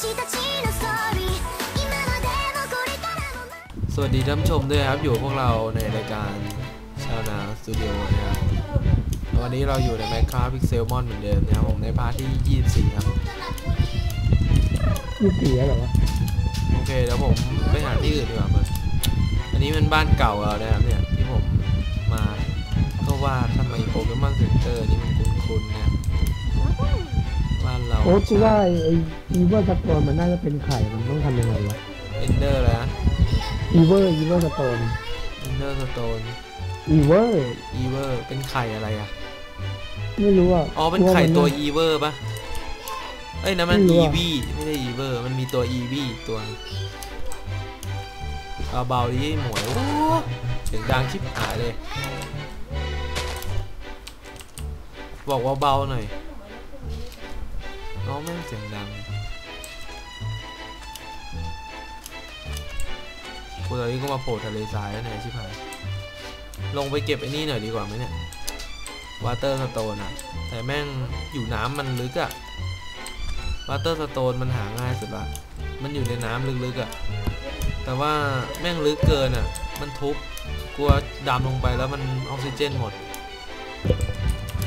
สวัสดีท่านผู้ชมด้วยครับอยู่กับพวกเราในรายการชาวนาสตูดิโอนะครับวันนี้เราอยู่ใน Minecraft Pixelmon เหมือนเดิมนะครับผมในพาร์ทที่ 24 ครับยี่สิบเหรอวะโอเคเดี๋ยวผมไปหาที่อื่นดีกว่าเพื่อนอันนี้เป็นบ้านเก่าเรานะครับเนี่ยที่ผมมาก็ว่าทำไมโปเกมอนเซ็นเตอร์นี่มันคุ้นๆเนี่ยบ้านเราโอ้กูว่าไอ้ไอ้อีเวอร์สโตนมันน่าจะเป็นไข่ มันต้องทำยังไงวะเอนเดอร์แล้วอีเวอร์อีเวอร์สโตนเอนเดอร์สโตนอีเวอร์อีเวอร์เป็นไข่อะไรอะ ไม่รู้อะ อ๋อ เป็นไข่ามัตัวน่าอีเวอร์ปะเอ้ยนั่นมันไม่รู้อีอะวีไม่ใช่อีเวอร์ มันมีตัวอีวีตัวเอาเบาๆดิหมวยโอ้เสียงดังชิบหายเลย บอกว่าเบาหน่อย น้องแม่งเสียงดังกูตอนนี้ก็มาโผล่ทะเลทรายแล้วเนี่ยชิบหายลงไปเก็บไอ้นี่หน่อยดีกว่าไหมเนี่ยวาเตอร์สโตนอะแต่แม่งอยู่น้ำมันลึกอะวาเตอร์สโตนมันหาง่ายสุดละมันอยู่ในน้ำลึกๆอะแต่ว่าแม่งลึกเกินอะมันทุบกลัวดำลงไปแล้วมันออกซิเจนหมด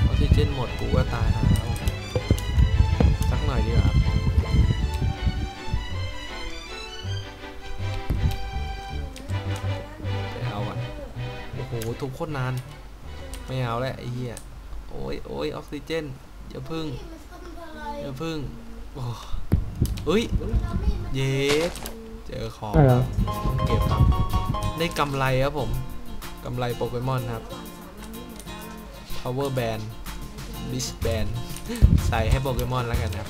ออกซิเจนหมดกูก็ตายหาแล้วสักห น่อยดีกว่าครับไปเอาก่อนโอ้โหทุบโคตรนาน ไม่เอาแล้วไอ้เหี้ยโอ้ยโอ้ยออกซิเจนอย่าพึ่งอย่าพึ่งโอ้เฮ้ยเยสเจอของอะไรเหรอต้องเก็บครับได้กำไรครับผมกำไรโปเกมอนครับ power band b i s band ใส่ให้โปเกมอนแล้วกันครับ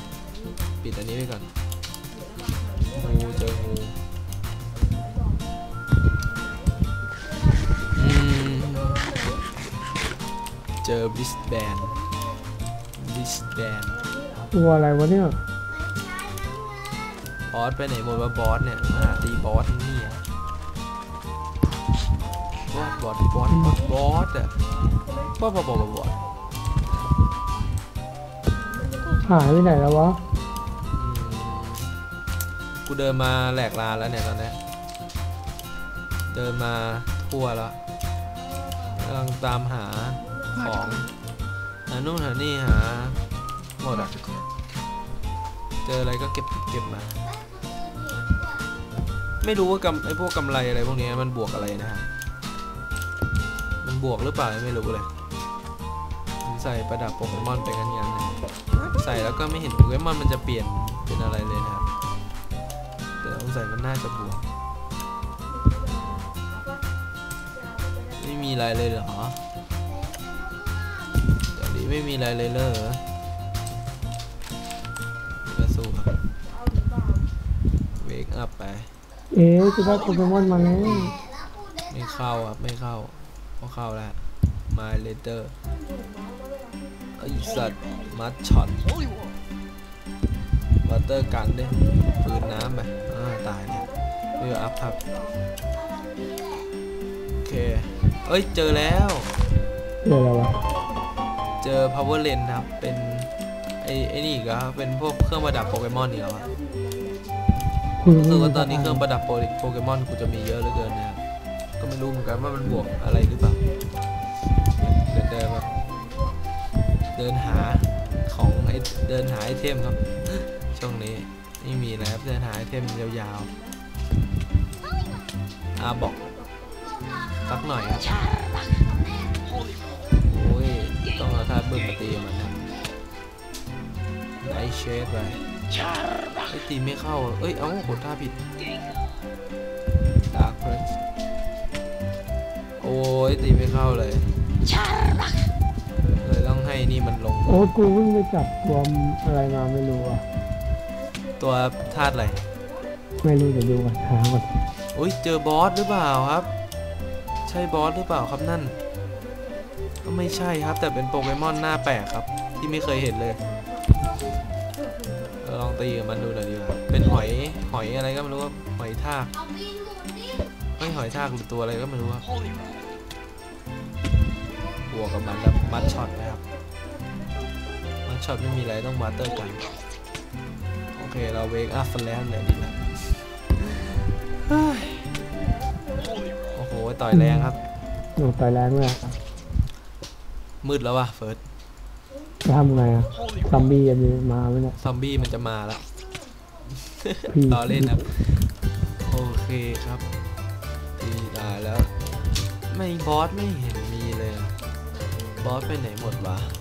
ปิดอันนี้ไว้ก่อนงูเจองูอืมเจอ b i s band b i s band ตัวอะไรวะเนี่ยบอสไปไหนหมดว่าบอสเนี่ยมาหาตีบอสที่นี่อะบอสบอสบอสบอสบอสอะบอสบอสบอสบอสหายไปไหนแล้ววะอืม กูเดินมาแหลกลาแล้วเนี่ยตอนนี้เดินมาทั่วแล้วกำลังตามหาของหานู่นหานี่หาหมดอะเจออะไรก็เก็บเก็บมา ไม่รู้ว่ากำไอ้พวกกำไรอะไรพวกนี้มันบวกอะไรนะฮะมันบวกหรือเปล่าไม่รู้เลยใส่ประดับโปเกมอนไปกันยันใส่แล้วก็ไม่เห็นโปเกมอนมันจะเปลี่ยนเป็นอะไรเลยนะ สงสัยมันน่าจะบวก ไม่มีอะไรเลยเหรอเดี๋ยวนี้ไม่มีอะไรเลยเหรอก็สู้ครับเวกอัพไป เอ๊ะกูได้โปเกมอนมาแล้วไม่เข้าครับไม่เข้าพอเข้าแล้วมาเลเตอร์ไอสัตว์มัดช็อต วอเตอร์กันดิปืนน้ำไปอ่าตายเนี่ยเพื่ออัพครับโอเคเอ้ยเจอแล้วเดี๋ยวอะไรวะเจอ power lens ครับ เป็นไอ้ไอ้นี่อีกแล้วครับเป็นพวกเครื่องประดับโปเกมอนอีกแล้วอะรู้สึกว่าตอนนี้เครื่องประดับโปเกโปเกมอนกูจะมีเยอะเหลือเกินนะครับก็ไม่รู้เหมือนกันว่ามันบวกอะไรหรือเปล่าเดินเดินแบบเดินหาของไอเดินหาไอเทมครับ ช่วงนี้ไม่มีแล้วครับเดินหาไอเทมยาวๆอาบอกสักหน่อยครับโอ้ยต้องเอาท่าบึ้มมาตีมันนะไอเชดไปไอตีไม่เข้า เอ้ย เอ้ากดท่าผิดดาร์คเพรสโอ้ยตีไม่เข้าเลยเลยต้องให้นี่มันลง โอ้กูเพิ่งไปจับตัวอะไรมาไม่รู้อะ ตัวธาตุอะไร ไม่รู้เดี๋ยวดูก่อนหาก่อนอุ้ยเจอบอสหรือเปล่าครับ ใช่บอสหรือเปล่าครับนั่น ก็ไม่ใช่ครับ แต่เป็นโปเกมอนหน้าแปลกครับ ที่ไม่เคยเห็นเลยเราลองตีกับมันดูหน่อยดีกว่าเป็นหอยหอยอะไรก็ไม่รู้ว่าหอยทากไม่หอยทากหรือตัวอะไรก็ไม่รู้ครับบวกกับมันแล้วมัดช็อตนะครับมัดช็อตไม่มีอะไรต้องมาเตอร์กันโอ เค เราเวกอัพแล้วเดี๋ยวดีละเฮ้ยโอ้โห ต่อยแรงครับหนูต่อยแรงเลยมืดแล้วว่ะเฟิร์สจะทำไงอะซอมบี้อันนี้มาไหมเนี่ยซอมบี้มันจะมาแล้วพี่ต่อเล่นครับ โอเคครับตีตายแล้ว ไม่บอสไม่เห็นมีเลยอะบอสไปไหนหมดวะที่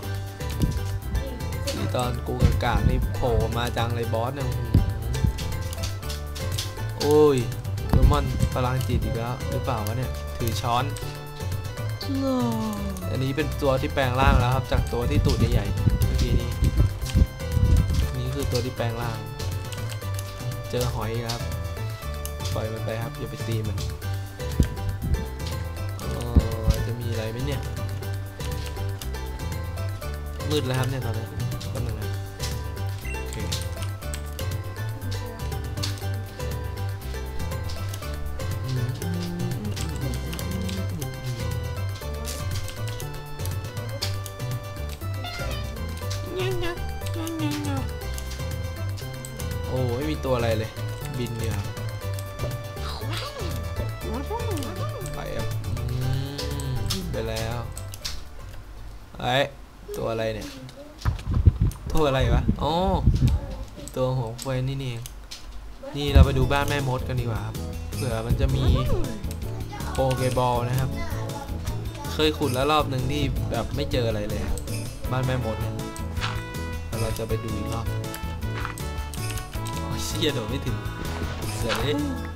ตอนกูกากๆนี่โผล่มาจังเลยบอสเนี่ยอื้อหือโอ้ยโดมอนพลังจิตอีกแล้วหรือเปล่าวะเนี่ย ถือช้อน อันนี้เป็นตัวที่แปลงร่างแล้วครับ จากตัวที่ตูดใหญ่ๆเมื่อกี้นี้ นี่คือตัวที่แปลงร่าง เจอหอยอีกแล้วครับ ปล่อยมันไปครับอย่าไปตีมันเออจะมีอะไรไหมเนี่ย มืดแล้วครับเนี่ยตอนนี้ โอ้ไม่มีตัวอะไรเลย บินเนี่ยไปครับอืมไปแล้วไอ้ตัวอะไรเนี่ยตัวอะไรวะอ๋อตัวหัวไฟนี่นี่เองนี่เราไปดูบ้านแม่มดกันดีกว่าครับเผื่อมันจะมีโปเกบอลนะครับ เคยขุดแล้วรอบหนึ่งที่แบบไม่เจออะไรเลยครับบ้านแม่มดเนี่ยเราจะไปดูอีกรอบ โอ้ยเ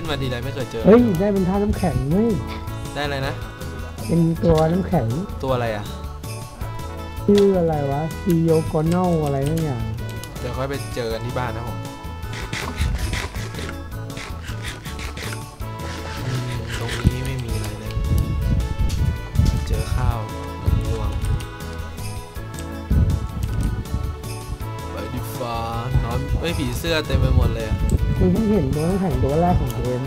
ขึ้นมาทีไรไม่เคยเจอ เฮ้ย ได้เป็นท่าน้ำแข็งไหมได้อะไรนะ เป็นตัวน้ำแข็ง ตัวอะไรอะ ชื่ออะไรวะซีโยกอนอลอะไรนั่นอย่างเดี๋ยวค่อยไปเจอกันที่บ้านนะผมอืมตรงนี้ไม่มีอะไรเลย เจอข้าวรวงไปดิฟ้านอนไม่ผีเสื้อเต็มไปหมดเลยอะ คุณเพิ่งเห็นตัวน้ำแข็งตัวแรกของเกม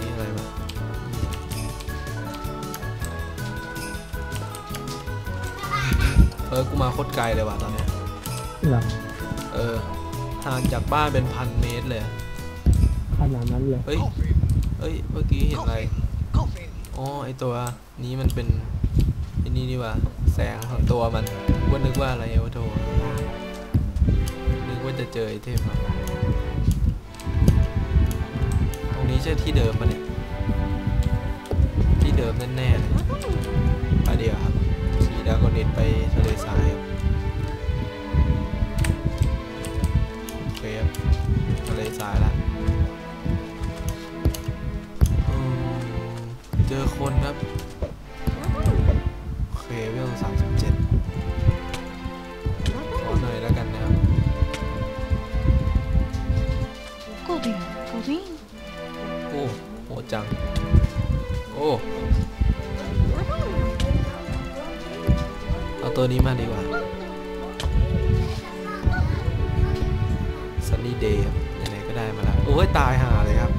นี่อะไรวะเออ กูมาโคตรไกลเลยว่ะตอนเนี้ยเหรอเออห่างจากบ้านเป็นพันเมตรเลยอะขนาดนั้นเลยเฮ้ย เฮ้ย เมื่อกี้เห็นอะไร อ๋อ ไอตัวนี้มันเป็นไอ้นี่นี่ว่ะแสงของตัวมันว่านึกว่าอะไรวะโถนึกว่าจะเจอไอเทมอะ ช่ที่เดิมปะเนี่ย ที่เดิมแน่ๆไปเดียวครับขี่ดาวกนเน็ตไปทะเลทรายครับโอเคครับทะเลทรายละเจอคนครับโอเคเวลสามสิบเจ็ดขอหน่อยแล้วกันนะครับ Golden, Golden. โอ้โหดจัง โอ้เอาตัวนี้มาดีกว่า Sunny Day ครับไหนๆก็ได้มาแล้วโอ้ย ตายห่าเลยครับ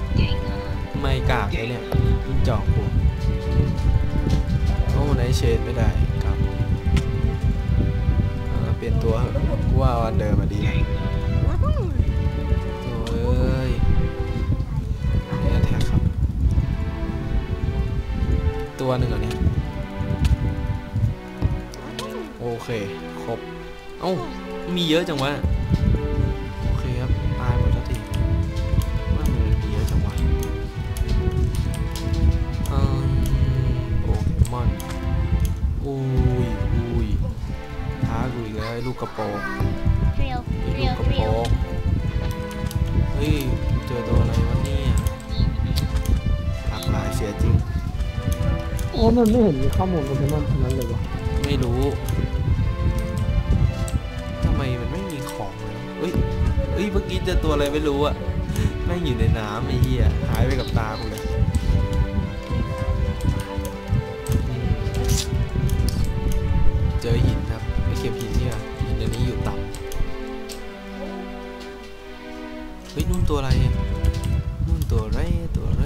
ไม่กากเลยเนี่ยยิงจอกผมโอ้ไนเชดไม่ได้ครับเปลี่ยนตัวกูว่าวันเดิมมาดีโอ้เอ้ย ตัวหนึ่งเหรอเนี่ย โอเค ครบ เอ้า มีเยอะจังวะ มันไม่เห็นมีข้อมูลโปเกมอนตรงนั้นเลยวะไม่รู้ทำไมมันไม่มีของเลยเอ้ยเอ้ยเมื่อกี้เจอตัวอะไรไม่รู้อะแม่งอยู่ในน้ำไอ้เหี้ยหายไปกับตากูเลยอืมเจอหินครับไปเก็บหินเนี่ยหินอันนี้อยู่ต่ำเฮ้ยนู่นตัวอะไรอะนู่นตัวอะไรตัวอะไร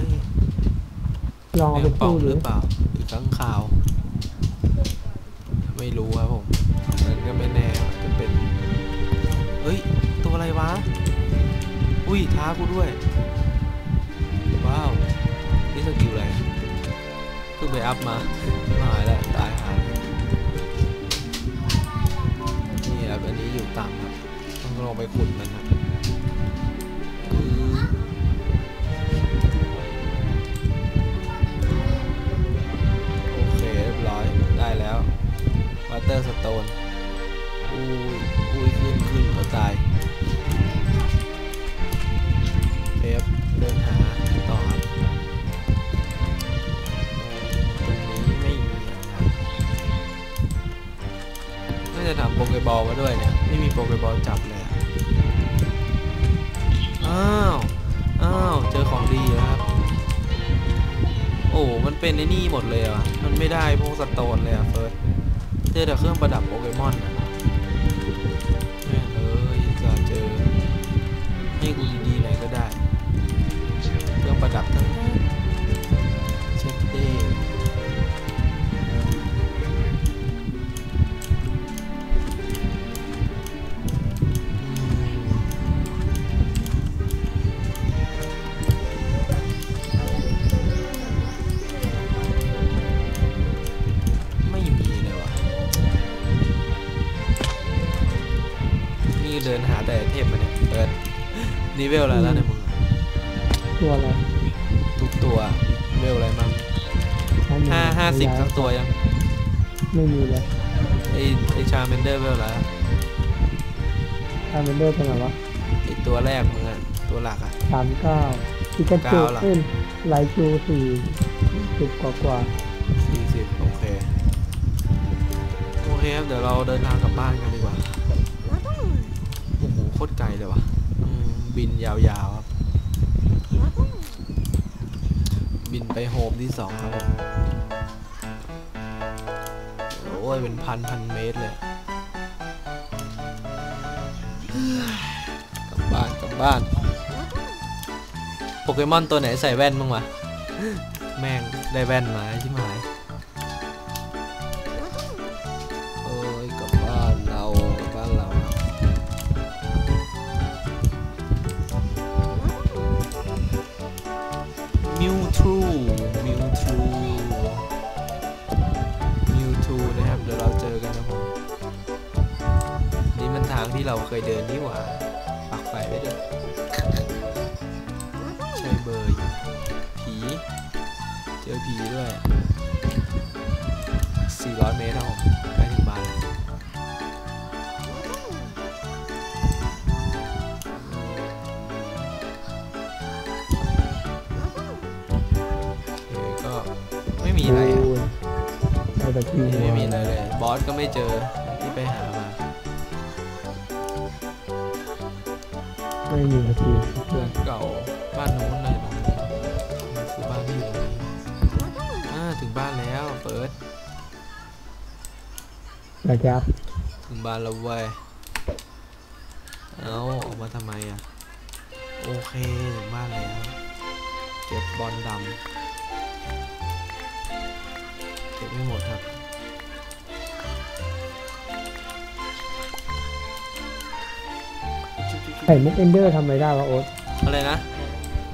ลองเอาแมไปงป่อสู้งหดูรือเปล่าหรือข้างข่าว ไม่รู้ครับผมมันก็ไม่แน่อาจจะเป็นเฮ้ย ตัวอะไรวะ อุ้ยท้ากูด้วย ว้าว นี่สกิลอะไรเพิ่งไปอัพมาหายแล้วตายหายนี่ครับอันนี้อยู่ต่ำครับต้องลองไปขุดมัน ลับเลยอ้าว อ้าว เจอของดีแล้วครับ โอ้ มันเป็นไอ้นี่หมดเลยอะ มันไม่ได้พวกสโตนเลยอะเฟิร์สเจอแต่เครื่องประดับโปเกมอนนะเอ้ยจะเจอให้กูดีๆหน่อยก็ได้ เครื่องประดับทั้ง นีเวลอะไรแล้วเนี่ยมึงอะตัวอะไรทุกตัวเวลอะไรมั่งใช้มือห้าห้าสิบย้ยทั้งตัวยัง ไม่มีเลยไอไอชาเมนเดอร์เวลอะไรอะทำเป็นเดอร์เป็นไงวะไอตัวแรกมึงอะตัวหลักอะสามเก้าพิกาจูเก้าเหรอเอ้ยไลจูสี่สิบกว่ากว่าสี่สิบโอเคโอเคครับเดี๋ยวเราเดินทางกลับบ้านกันดีกว่าโอ้โหโคตรไกลเลยว่ะอืม บินยาวๆครับ บินไปโฮมที่สองครับผมโอ้ยเป็นพันพันเมตรเลยกลับบ้านกลับบ้าน โปเกมอนตัวไหนใส่แว่นบ้างวะ แม่งได้แว่นมาใช่ไหม ยเดินนี่หว่าปักไฟไว้ด้วยใช่เบอร์อยู่ผี เจอผีด้วย 400 เมตรครับผมใกล้ถึงบ้านแล้วโอเคก็ไม่มีอะไรอะโยได้แต่คิวนี่ไม่มีอะไรเลย บอสก็ไม่เจอ ไม่มีแต่คิวเพื่อนเก่าบ้านนู้นเลยตรงนี้คือบ้านที่อยู่ตรงนี้อ่าถึงบ้านแล้วเปิดนะครับ ถึงบ้านแล้วเว้ยเอาออกมาทำไมอะ โอเคถึงบ้านแล้ว เก็บบอลดำเก็บไม่หมดครับ ไข่มุกเอนเดอร์ทำอะไรได้วะโอ๊ตอะไรนะ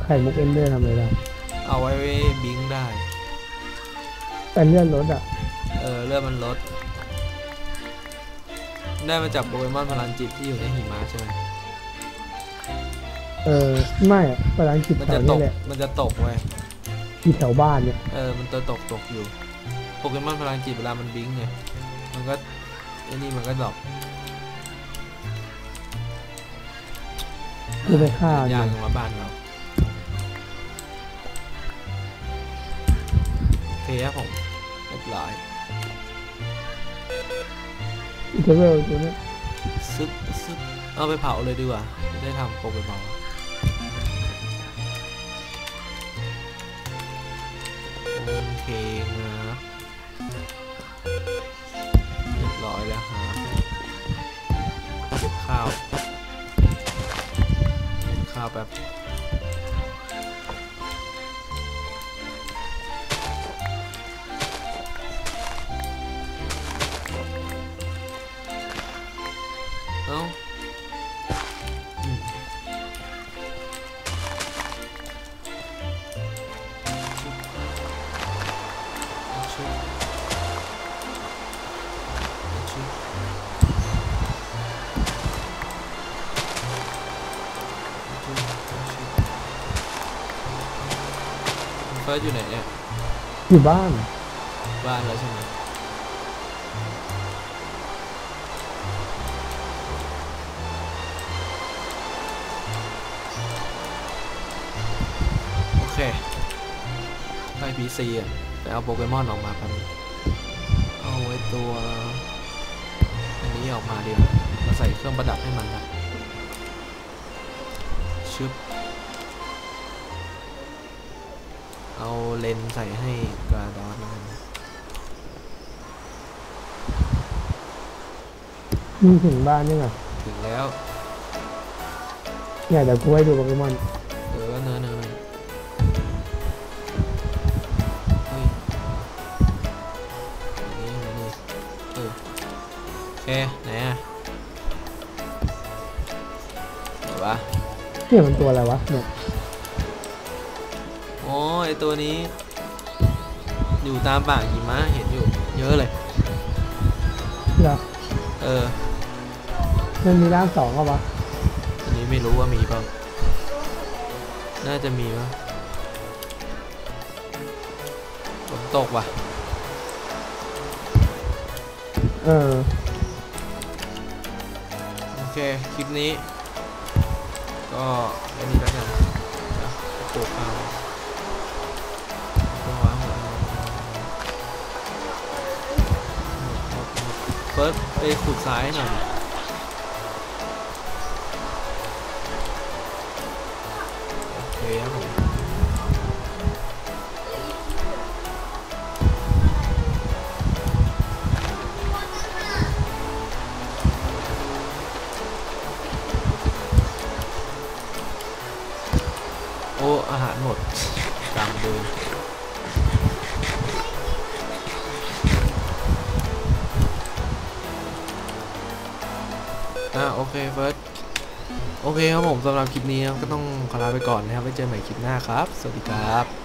ไข่มุกเอนเดอร์ทำอะไรได้ เอาไว้บิงได้ แต่เลื่อนรถอะ เออเลือดมันลด ได้มาจากโปเกมอนพลังจิตที่อยู่ในหิมะใช่ไหมเออไม่อะพลังจิตมันแถจะวตนี้กแหละมันจะตกไว้ยที่แถวบ้านเนี่ย เออมันตัวตกตกอยู่โปเกมอนพลังจิตเวลามันบิงไงมันก็ไอ้นี่มันก็ดรอป กูไปฆ่าย่างมันมาบ้านเราโอเคครับผมร้อยอิตาเวลตัวเนี้ยซึบซึบเอาไปเผาเลยดีกว่าจะได้ทำโปเกมอนโอเคครั เก็ ฟิร์สอยู่ไหนเนี่ย อยู่บ้าน บ้านแล้วใช่ไหมโอเคไปพีซีอะไปเอาโปเกมอนออกมาแป๊บนึงเอาไว้ตัว อันนี้ออกมาดีกว่ามาใส่เครื่องประดับให้มันนะชึบ เอาเลนส์ใส่ให้กราดอสแล้วกันมึงถึงบ้านยังไงถึงแล้วเนี่ยเดี๋ยวกูให้ดูโปเกมอนเออเนื้อเนื้อเนื้อเฮ้ยอันนี่อันนี่เออโอเคไหนอะไหนวะเนี่ยมันตัวอะไรวะเนี่ยอ๋อไอ ตัวนี้ อยู่ตามป่าหิมะเห็นอยู่ เยอะเลยเหรอเออมันมีร่างสองก็วะอันนี้ไม่รู้ว่ามีเปล่าน่าจะมีป่ะฝนตกว่ะ เออ โอเค คลิปนี้ ก็แค่นี้แล้วกันเดี๋ยวปลูกข้า ฟิร์สไปขุดซ้ายหน่อยโอเคครับผม หรับคลิปนี้ก็ต้องขอลาไปก่อนนะครับไว้เจอใหม่คลิปหน้าครับ สวัสดีครับ